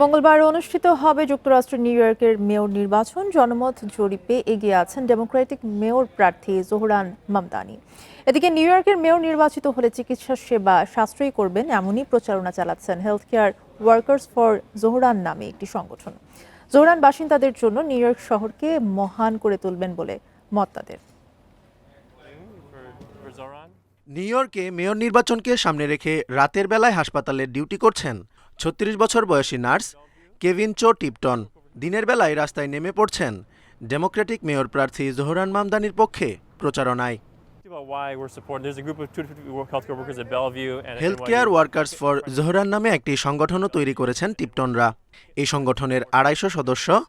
মঙ্গলবার অনুষ্ঠিত হবে যুক্তরাষ্ট্রের নিউ ইয়র্কের মেয়র নির্বাচন। জনমত জরিপে এগিয়ে আছেন ডেমোক্রেটিক মেয়র প্রার্থী জোহরান মামদানি। এদিকে নিউ ইয়র্কের মেয়র নির্বাচিত হলে চিকিৎসা সেবা সাশ্রয়ী করবেন এমনই প্রচারণা চালাচ্ছেন health care workers for Zohran নামে একটি সংগঠন। জোহরান বাসিন্দাদের জন্য নিউ ইয়র্ক শহরকে মহান করে তুলবেন বলে মত তাদের। নিউ ইয়র্কে মেয়র নির্বাচনকে সামনে রেখে রাতের বেলায় হাসপাতালে ডিউটি করছেন ছত্রিশ বছর বয়সী নার্স কেভিন চো টিপটন দিনের বেলায় রাস্তায় নেমে পড়ছেন ডেমোক্রেটিক মেয়র প্রার্থী জোহরান মামদানির পক্ষে প্রচারণায়। About why we're supporting. There's a group of 250 work- healthcare workers at Bellevue and at health care workers for Zohran নামে একটি সংগঠনও তৈরি করেছেন টিপটনরা। এই সংগঠনের আড়াইশো সদস্য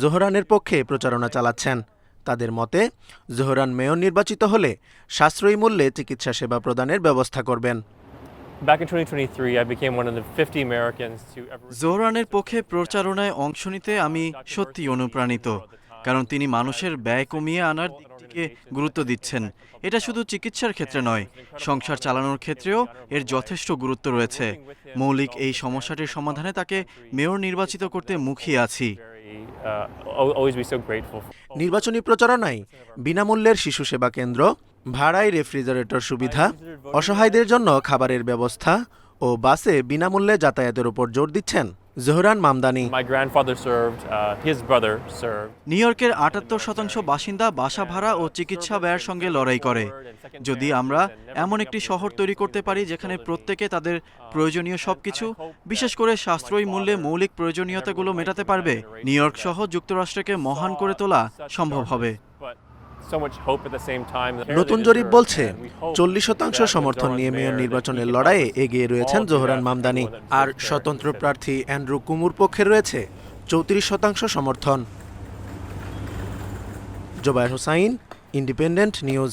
জোহরানের পক্ষে প্রচারণা চালাচ্ছেন। তাদের মতে জোহরান মেয়র নির্বাচিত হলে সাশ্রয়ী মূল্যে চিকিৎসা সেবা প্রদানের ব্যবস্থা করবেন। জোহরানের পক্ষে প্রচারণায় অংশ নিতে আমি সত্যি অনুপ্রাণিত কারণ তিনি মানুষের ব্যয় কমিয়ে আনার দিকটিকে গুরুত্ব দিচ্ছেন এটা শুধু চিকিৎসার ক্ষেত্রে নয় সংসার চালানোর ক্ষেত্রেও এর যথেষ্ট গুরুত্ব রয়েছে মৌলিক এই সমস্যাটির সমাধানে তাকে মেয়র নির্বাচিত করতে মুখিয়ে আছি uh, al- always be so grateful. নির্বাচনী প্রচারণায় বিনামূল্যের শিশু সেবা কেন্দ্র ভাড়ায় রেফ্রিজারেটর সুবিধা অসহায়দের জন্য খাবারের ব্যবস্থা ও বাসে বিনামূল্যে যাতায়াতের উপর জোর দিচ্ছেন জোহরান মামদানি। Uh. নিউ ইয়র্কের আটাত্তর শতাংশ বাসিন্দা বাসা ভাড়া ও চিকিৎসা ব্যয়ের সঙ্গে লড়াই করে। যদি আমরা এমন একটি শহর তৈরি করতে পারি যেখানে প্রত্যেকে তাদের প্রয়োজনীয় সবকিছু বিশেষ করে সাশ্রয়ী মূল্যে মৌলিক প্রয়োজনীয়তাগুলো মেটাতে পারবে নিউ ইয়র্ক সহ যুক্তরাষ্ট্রকে মহান করে তোলা সম্ভব হবে। নতুন জরিপ বলছে চল্লিশ শতাংশ সমর্থন নিয়ে মেয়র নির্বাচনের লড়াইয়ে এগিয়ে রয়েছেন জোহরান মামদানি আর স্বতন্ত্র প্রার্থী অ্যান্ড্রু কুমুর পক্ষে রয়েছে চৌত্রিশ শতাংশ সমর্থন। Zobayer Hossain independent news.